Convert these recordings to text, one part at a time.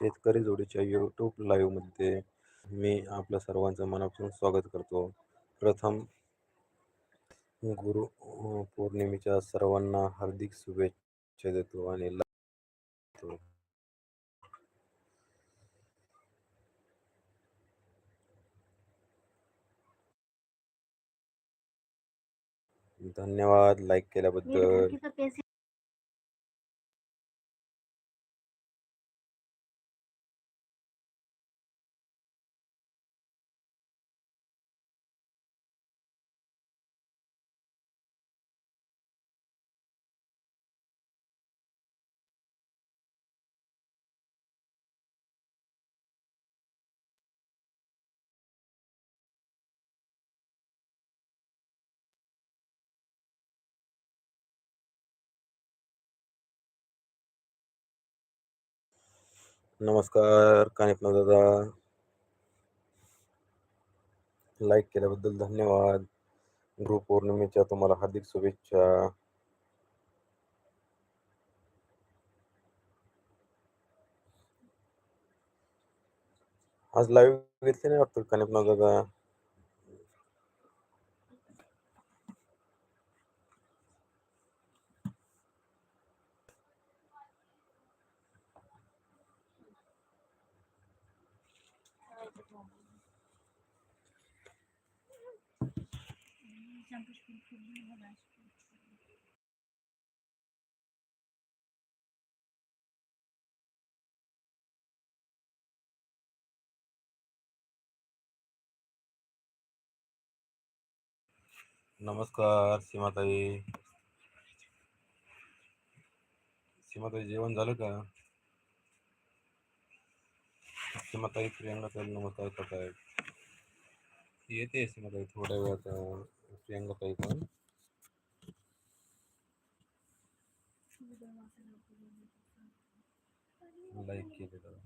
शेतकरी जोडीच्या यूट्यूब लाईव्हमध्ये मी आपल्या सर्वांचं मनापासून स्वागत करतो प्रथम गुरु पौर्णिमेच्या सर्वांना हार्दिक शुभेच्छा देतो आणि. धन्यवाद लाईक केल्याबद्दल नमस्कार कानिपना दादा. लाईक केल्याबद्दल धन्यवाद. गुरु पौर्णिमेच्या तुम्हाला हार्दिक शुभेच्छा. आज लाईव्ह घेतले नाही वाटतं कानिपना दादा? नमस्कार सीमाताई. सीमाताई जेवण झालं का? सीमाताई प्रियांका ताई नमस्कार करतायत येते सीमाताई थोड्या वेळात प्रियांका ताई पण. लाईक केलेलं.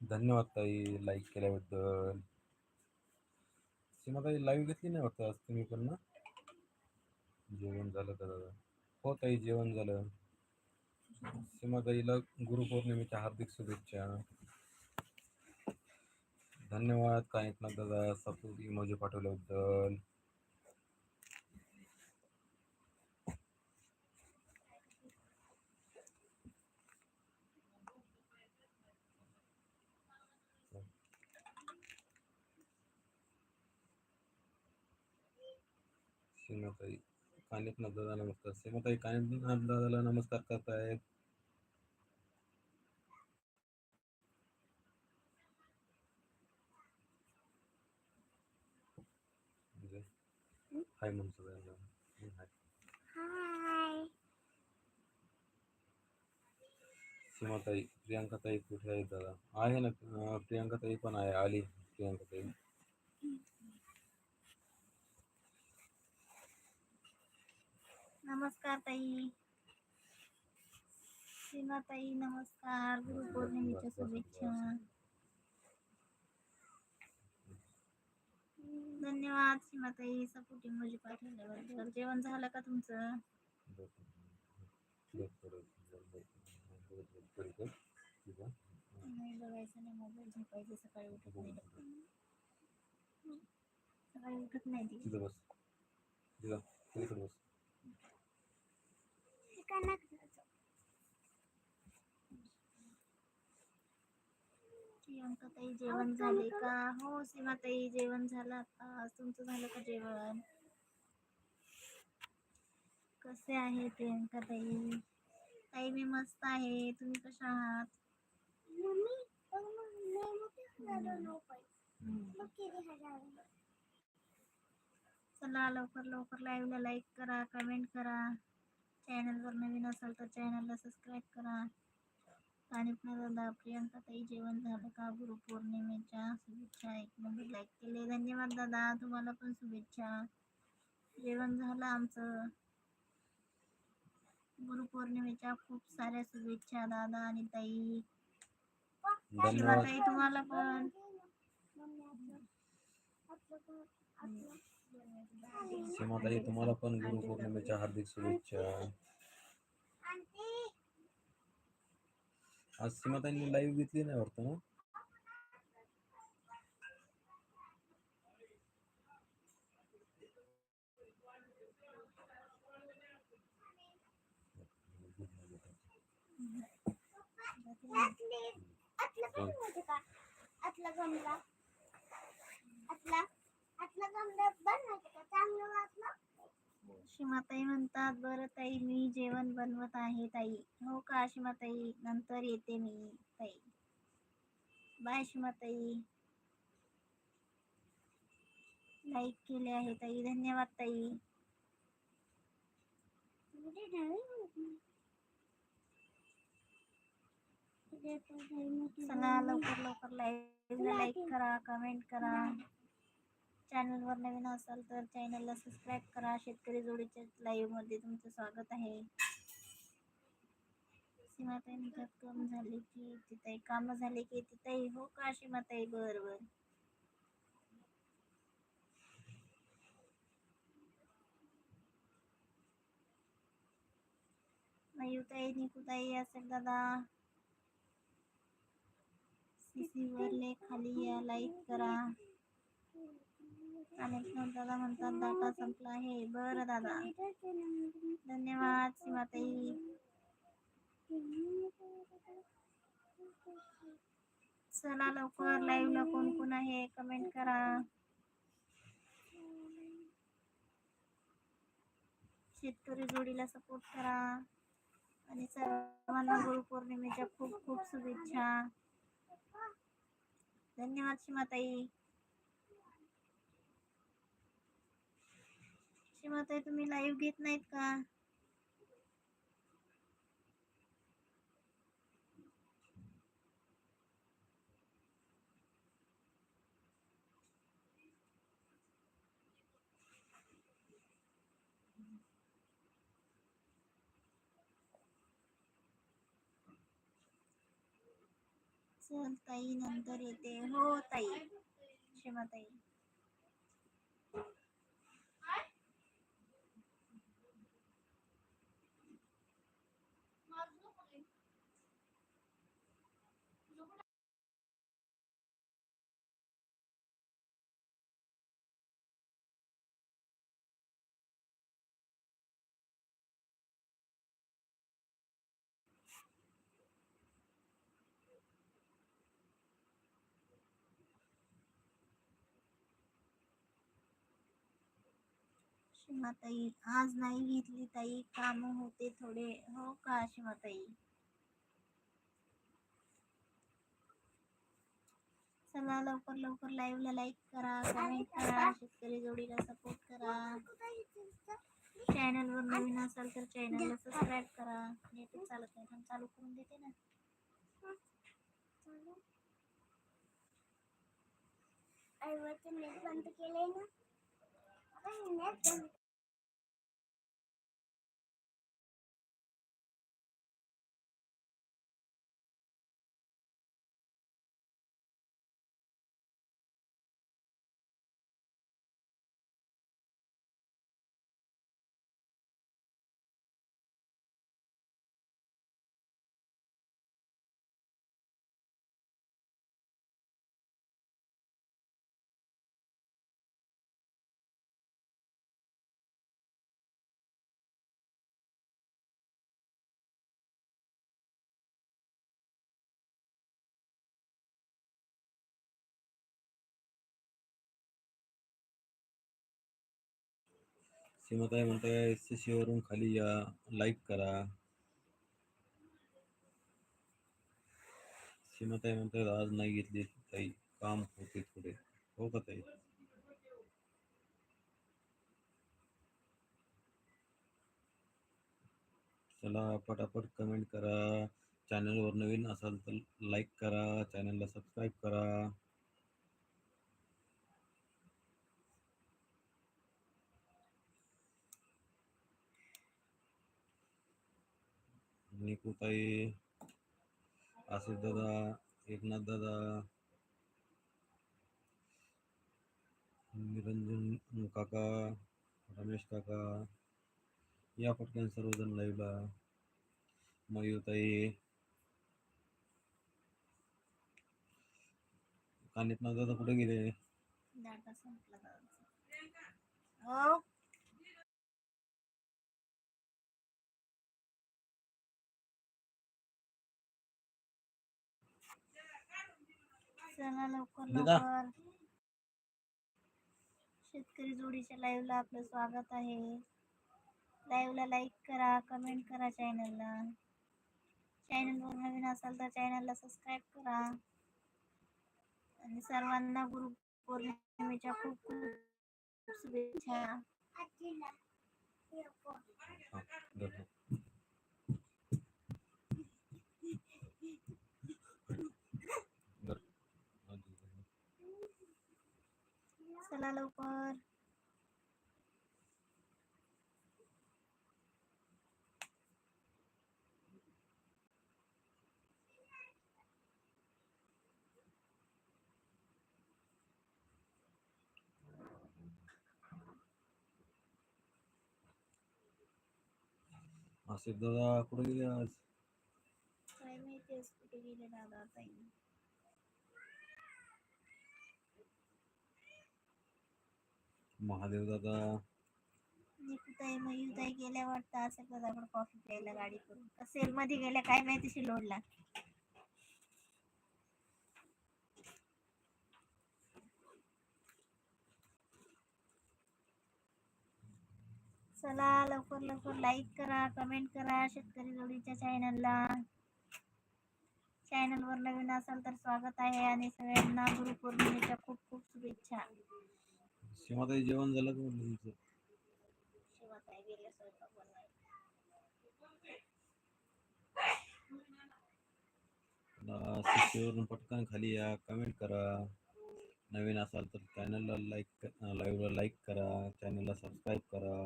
धन्यवाद ताई लाईक केल्याबद्दल. सीमाताई लाईव्ह घेतली नाही वाटतं आज तुम्ही पण ना? जेवण झालं तर. दादा हो ताई जेवण झालं. सीमाताईला गुरुपौर्णिमेच्या हार्दिक शुभेच्छा. धन्यवाद. कानिपनाथ दादा सपोर्ट इमोजी पाठवल्याबद्दल. सीमाताई कानिपनाथ दादा नमस्कार. सीमाताई कानिपनाथ दादाला नमस्कार करतायत. हाय म्हणतो सगळ्यांना हं, हाय हाय सीमाताई प्रियांका ताई कुठे दादा आहे ना प्रियांका ताई पण आहे आली प्रियांका ताई नमस्कार ताई सीमा ताई नमस्कार गुरुपौर्णिमेच्या शुभेच्छा धन्यवाद सीमाताई. सपोर्टी मुली पाठवल्याबद्दल. जेवण झालं का तुमचं? नाही बघायचं नाही मोबाईल झोपायचं सकाळी उठत नाही. सकाळी उठत नाही ती. बस. प्रियांका ताई जेवण झाले का? हो सीमा ताई जेवण झालं आता. तुमचं झालं का जेवण? कसे आहे प्रियांका ताई ताई मी मस्त आहे. तुम्ही कशा आहात? चला लवकर लवकर लाईव्हला लाईक करा कमेंट करा. चॅनलवर नवीन असाल तर चॅनलला सबस्क्राईब करा. आणि दादा प्रियांका ताई जेवण झालं का? गुरुपौर्णिमेच्या शुभेच्छा. एक नंबर लाईक केले. धन्यवाद दादा. तुम्हाला पण शुभेच्छा. जेवण झालं आमचं. गुरुपौर्णिमेच्या खूप साऱ्या शुभेच्छा दादा आणि ताई. धन्यवाद. ताई तुम्हाला पण. सीमाताई तुम्हाला पण गुरुपौर्णिमेच्या हार्दिक शुभेच्छा. आज सीमाताईंनी लाईव्ह घेतली नाही वाटतं ना? आतला पण होते का? आतला गमला आतला म्हणतात बरं ताई मी जेवण बनवत आहे ताई. हो का सीमाताई नंतर येते मी ताई. बाय शिमाताई लाईक केले आहे ताई धन्यवाद ताई. चला लवकर लवकर लाईक लाईक करा कमेंट करा. चॅनलवर नवीन असाल तर चॅनलला सबस्क्राईब करा. शेतकरी जोडीच्या लाईव्हमध्ये तुमचं स्वागत आहे. सीमाताई म्हणतात काम झाले की तिथे काम झाले की तिथे हो का सीमाताई? बर बर. मयूताई निकुताई असेल दादा. सी वरले खाली या लाईक करा. अनेक दादा म्हणतात डाटा संपला आहे. बरं दादा. धन्यवाद सीमाताई. चला लवकर लाईव्ह ला कोण कोण आहे कमेंट करा. शेतकरी जोडीला सपोर्ट करा. आणि सर्वांना गुरुपौर्णिमेच्या खूप खूप शुभेच्छा. धन्यवाद शिमाताई सीमाताई तुम्ही लाईव्ह घेत नाहीत का? चल ताई नंतर येते. हो ताई. क्षमा ताई सीमाताई आज नाही घेतली ताई. काम होते थोडे. हो का सीमाताई चला लवकर लवकर लाईव्ह ला लाईक करा कमेंट करा शेतकरी जोडीला सपोर्ट करा. चॅनल वर नवीन असाल तर चॅनलला सबस्क्राईब करा. नेट चालत नाही पण चालू करून देते ना. आईवरचं नेट बंद केलंय ना? सीमाताई म्हणताय एस सी वरून खाली या लाईक करा. सीमाताई म्हणतायत आज नाही घेतली ताई काम होते थोडे हो का ताई? चला पटापट कमेंट करा. चॅनलवर नवीन असाल तर लाईक करा. चॅनलला सबस्क्राईब करा. निकुताई आसिफ दादा एकनाथ दादा निरंजन काका रमेश काका या पटकन सर्वजण लाईव्हला मयूताई कानितनाथ दादा कुठे गेले? चला लवकर. लवकर. शेतकरी जोडीच्या लाईव्ह ला आपलं स्वागत आहे. लाईव्ह ला लाईक करा कमेंट करा चॅनलला चॅनल वर नवीन असाल तर चॅनलला सबस्क्राईब करा. आणि सर्वांना गुरु पौर्णिमेच्या खूप खूप शुभेच्छा. चला लवकर. आसिफ दादा कुठे गेले आज? काय माहिती कुठे गेले दादा ताई महादेव दादा. गेल्या वाटतं असं दादाकडे कॉफी प्यायला गाडी करून. का सेल मध्ये गेल्या काय माहिती शिलोडला. चला लवकर लवकर लाईक करा कमेंट करा शेतकरी जोडीच्या चॅनलला चॅनलवर नवीन असाल तर स्वागत आहे आणि सगळ्यांना गुरुपौर्णिमेच्या खूप खूप शुभेच्छा. सीमाताई जेवण झालं का म्हणलं तुमचं? शिवाताई गेल्या स्वयंपाक बनवायला. शिष्यवरून पटकन खाली या कमेंट करा. नवीन असाल तर चॅनलला लाईक लाईव्हला लाईक करा. चॅनलला सबस्क्राईब करा.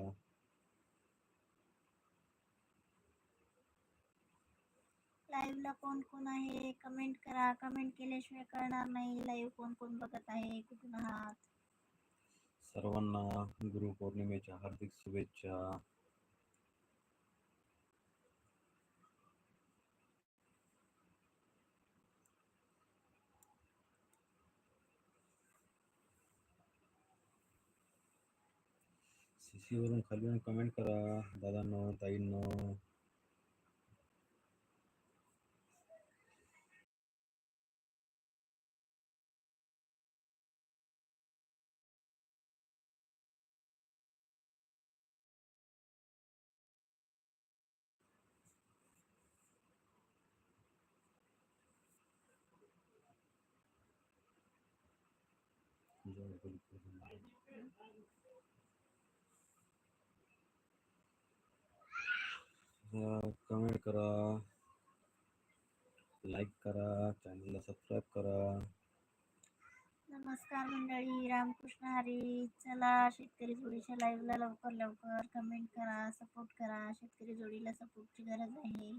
लाईव्ह ला कोण कोण आहे? कमेंट करा. कमेंट केल्याशिवाय कळणार नाही. लाईव्ह कोण कोण बघत आहे? कुठून आहात? सर्वांना गुरुपौर्णिमेच्या हार्दिक शुभेच्छा. सीसीवरून खाली कमेंट करा. दादांनो ताईंनो जय गुरुपौर्णिमा. कमेंट करा लाईक करा चॅनलला सबस्क्राईब करा. नमस्कार मंडळी रामकृष्ण हरी. चला शेतकरी जोडीच्या लाईव्हला ला लवकर लवकर कमेंट करा सपोर्ट करा. शेतकरी जोडीला सपोर्टची गरज आहे.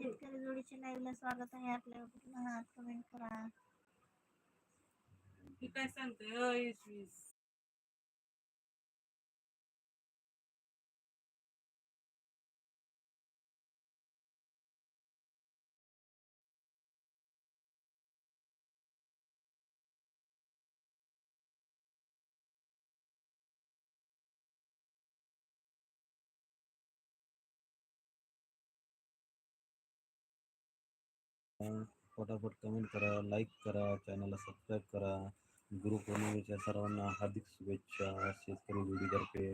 शेतकरी जोडीच्या live ला स्वागत आहे आपल्या कुठून आहात? कमेंट करा. मी काय सांगते पटापट कमेंट करा लाईक करा चॅनलला सबस्क्राईब करा. गुरुपौर्णिमेच्या सर्वांना हार्दिक शुभेच्छा. शेतकरी जोडीतर्फे.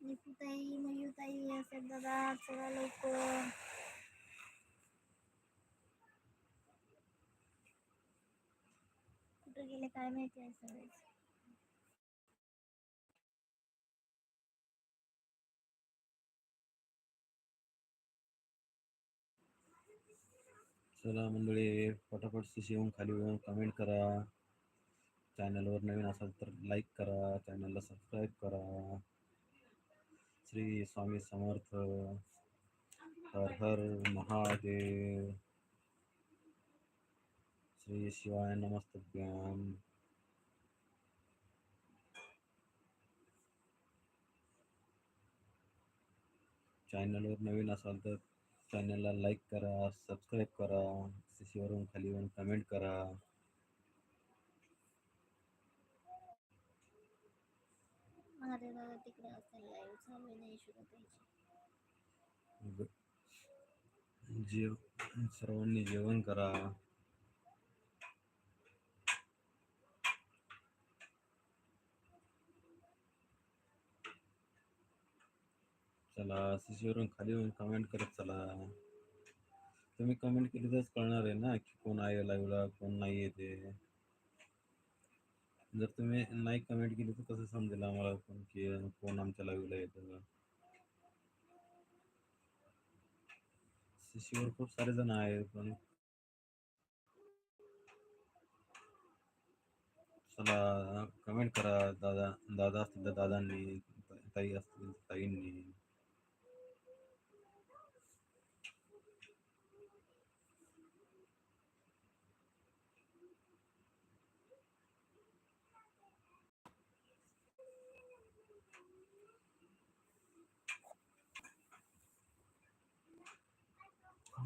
निकुताई मयुताई असेल दादा चला लवकर. कुठे गेले काय माहिती आहे चला मंडळी, पटापट येऊन खाली कमेंट करा. चॅनलवर नवीन असाल तर लाईक करा. चॅनलला सबस्क्राईब करा. श्री स्वामी समर्थ हर हर महादेव. श्री शिवाय नमस्तभ्याम. चॅनलवर नवीन असाल तर चॅनलला लाईक करा सबस्क्राईब करा वरून खाली येऊन कमेंट करा। अरे दादा तिकडे असेल लाईव्ह चालू आहे नाही शुरू द्यायची ग- जेव सर्वांनी जेवण करा। चला वरून खाली येऊन कमेंट करत चला. तुम्ही कमेंट केली तरच कळणार आहे ना की कोण आहे लाईव्हला कोण नाही आहे जर तुम्ही नाही कमेंट केली तर कसं समजेल आम्हाला कोण की, कोण आमच्या लाईव्हला येतं खूप सारे जण आहेत, पण चला कमेंट करा. दादा दादा असतील तर दादांनी, ताई असतील ताईंनी.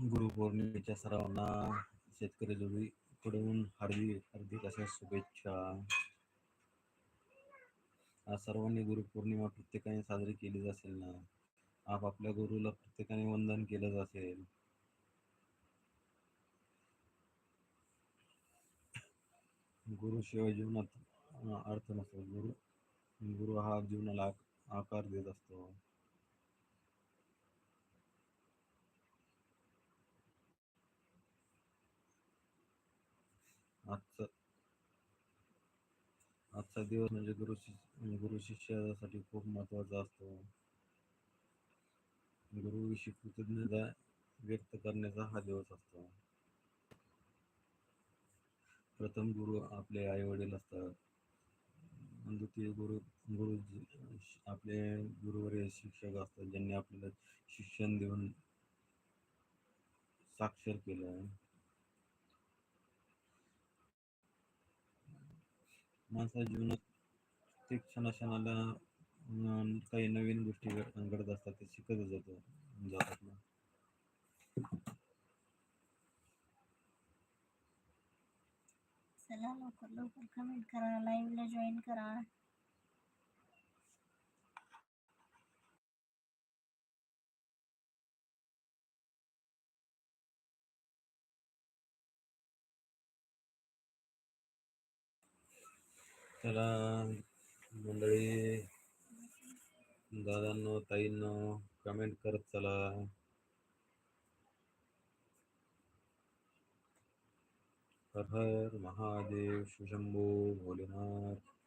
गुरुपौर्णिमेच्या सर्वांना शेतकरी जोडीकडून हार्दिक हार्दिक अशा शुभेच्छा. आज सर्वांनी गुरुपौर्णिमा प्रत्येकाने साजरी केलीच असेल ना? आप आपल्या गुरुला प्रत्येकाने वंदन केलंच असेल. गुरुशिवाय जीवनात अर्थ नसतो. गुरु गुरु हा जीवनाला आकार देत असतो. आजचा आजचा दिवस म्हणजे गुरु शिष्य म्हणजे गुरु शिष्यासाठी खूप महत्त्वाचा असतो. गुरुविषयी कृतज्ञता व्यक्त करण्याचा हा दिवस असतो. प्रथम गुरु आपले आई वडील असतात द्वितीय गुरु गुरु आपले गुरुवर्य शिक्षक असतात ज्यांनी आपल्याला शिक्षण देऊन साक्षर केलं. माणसाच्या जीवनात ते क्षणाक्षणाला काही नवीन गोष्टी घड- घडत असतात ते शिकत जातो जातात ना चला लवकर लवकर कमेंट करा लाईव्हला जॉईन करा. चला मंडळी दादांनो ताईंनो कमेंट करत चला. हर हर महादेव शुशंभू भोलेनाथ.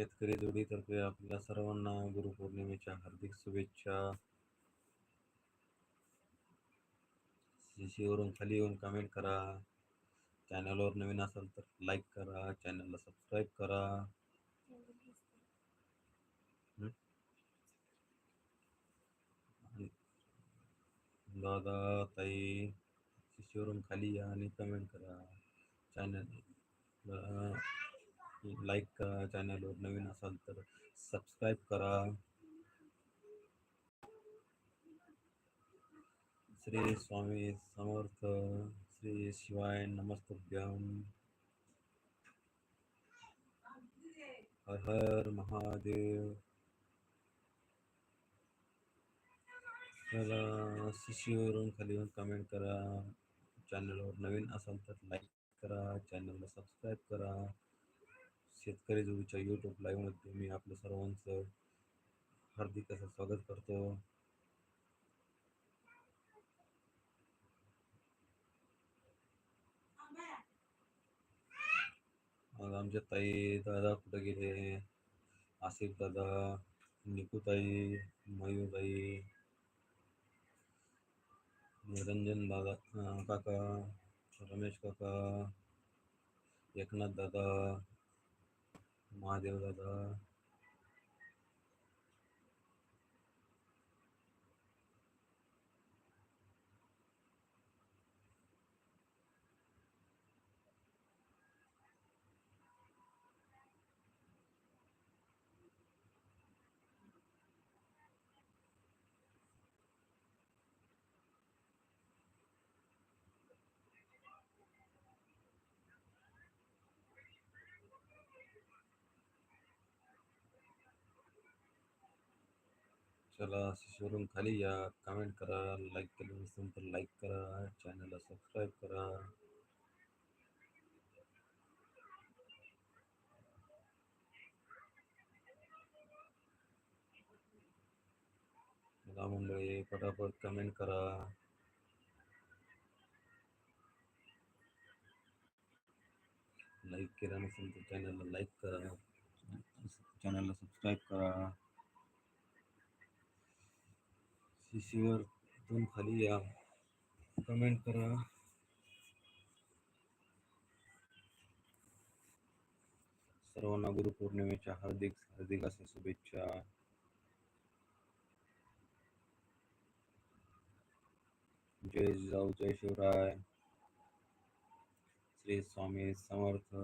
शेतकरी जोडीतर्फे आपल्या सर्वांना गुरुपौर्णिमेच्या हार्दिक शुभेच्छा. सीसीवरून खाली येऊन कमेंट करा. चॅनलवर नवीन असाल तर लाईक करा. चॅनलला सबस्क्राईब करा. दादा ताई सीसीवरून खाली या आणि कमेंट करा. चॅनल लाईक करा चॅनलवर नवीन असाल तर सबस्क्राईब करा. श्री स्वामी समर्थ श्री शिवाय नमस्तभ्यम. हर हर महादेव. चला शिशीवरून खाली येऊन कमेंट करा. चॅनलवर नवीन असाल तर लाईक करा चॅनलला सबस्क्राईब करा. शेतकरी जोडीच्या यूट्यूब लाईव्हमध्ये मी आपल्या सर्वांचं हार्दिक असं स्वागत करतो. मग आमच्या ताई दादा कुठे गेले? आसिफ दादा निकूताई मयूताई निरंजन दादा अं, काका रमेश काका एकनाथ दादा महादेव दादा. चला शिशोरून खाली या. कमेंट करा लाईक केलं नसेल तर लाईक करा. चॅनलला सबस्क्राईब करा. चला मंडळी पटापट कमेंट करा. लाईक केलं नसेल तर चॅनलला लाईक करा. चॅनलला सबस्क्राईब करा. शिशीवर दोन खाली या कमेंट करा। सर्वांना गुरुपौर्णिमेच्या हार्दिक हार्दिक अशा शुभेच्छा। जय जिजाऊ, जय शिवराय। श्री स्वामी समर्थ,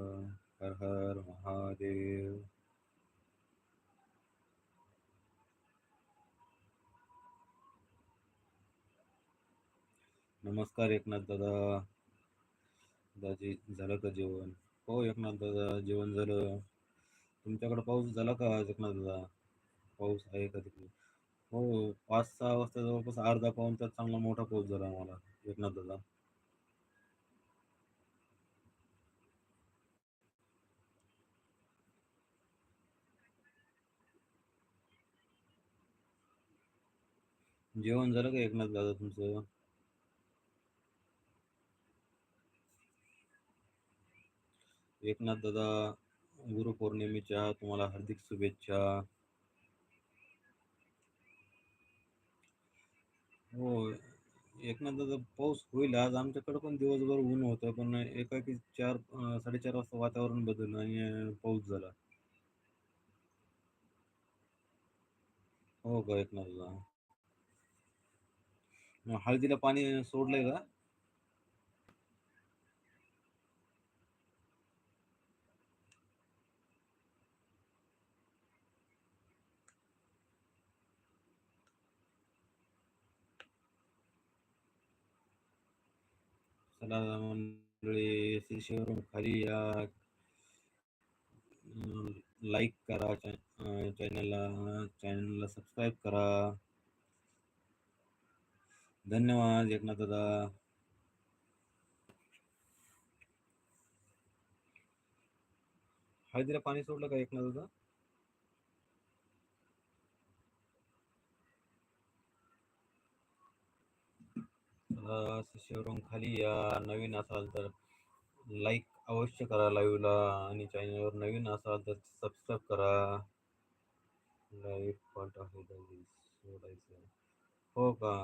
हर हर महादेव। नमस्कार, एकनाथ दादा. झालं का जेवण? हो, एकनाथ दादा, जेवण झालं. तुमच्याकडे पाऊस झाला का एकनाथ दादा? पाऊस आहे का तिकडे? हो, पाच सहा वाजता जवळपास अर्धा पाऊन तास चांगला मोठा पाऊस झाला एकनाथ दादा. जेवण झालं का, एकनाथ दादा, तुमचं? एकनाथ दादा गुरुपौर्णिमेच्या तुम्हाला हार्दिक शुभेच्छा. हो एकनाथ दादा पाऊस होईल आज. आमच्याकडे पण दिवसभर ऊन होतं पण एकाकी चार साडेचार वाजता वातावरण बदललं आणि पाऊस झाला. हो का एकनाथ दादा? हळदीला पाणी सोडलंय का? चला मंडळी खाली या लाईक करा चॅनलला चॅनलला सबस्क्राईब करा. धन्यवाद एकनाथ दादा. हळदीला पाणी सोडलं का एकनाथ दादा? चला खाली या नवीन असाल तर लाईक अवश्य करा लाईव्हला आणि चॅनलवर नवीन असाल तर सबस्क्राईब करा. लाईव्ह फॉल्ट आहे सोडायचं. हो का?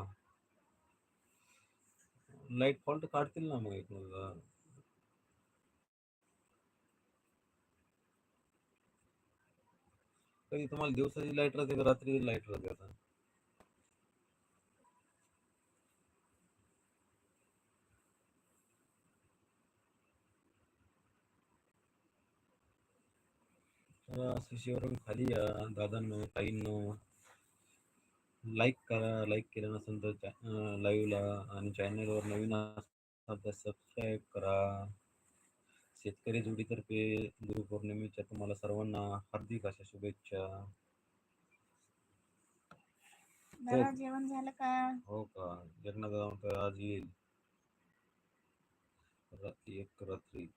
लाइट फॉल्ट काढतील ना मग एक मुलगा कधी तुम्हाला दिवसाची लाइट राहते का रात्री लाइट राहते आता? शिशीवरून खाली या दादांनो ताईंनो लाईक करा लाईक केलं नसेल तर लाईव्हला आणि चॅनलवर नवीन असाल तर सबस्क्राईब करा. शेतकरी जोडीतर्फे गुरुपौर्णिमेच्या तुम्हाला सर्वांना हार्दिक अशा शुभेच्छा. दादा जेवण झालं का? हो का? जगन्नाथ आज येईल. रात्री एक रात्री.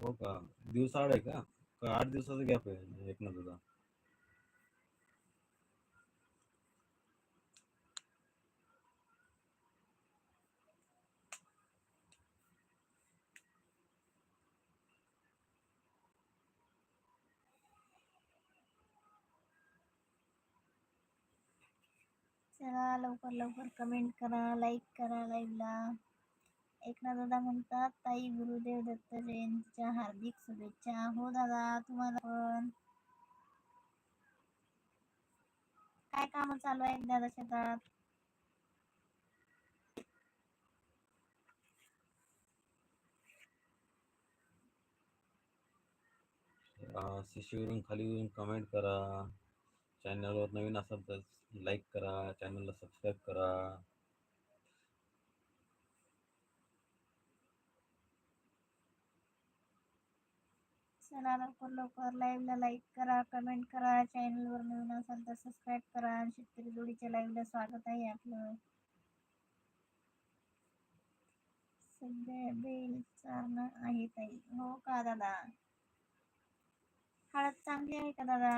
हो का? दिवसाआड आहे का? आठ दिवसाचा गॅप आहे म्हणजे एकनाथ दादा चला लवकर लवकर कमेंट करा लाईक करा लाईव्हला एकनाथ दादा म्हणतात ताई गुरुदेव दत्त जयंतीच्या हार्दिक शुभेच्छा. हो दादा तुम्हाला पण. काय काम चालू आहेत दादा शेतात? अं, शिशीवरून खाली येऊन कमेंट करा. चॅनलवर नवीन असाल तर लाईक करा. चॅनलला सबस्क्राईब करा. चला लवकर लवकर लाईव्हला लाईक करा कमेंट करा चॅनलवर नवीन असाल तर सबस्क्राईब करा. शेतकरी जोडीच्या लाईव्हला स्वागत आहे आपलं. सध्या बेल चारणं आहे ताई. हो का दादा? हळद चांगली आहे का दादा?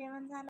जेवण झालं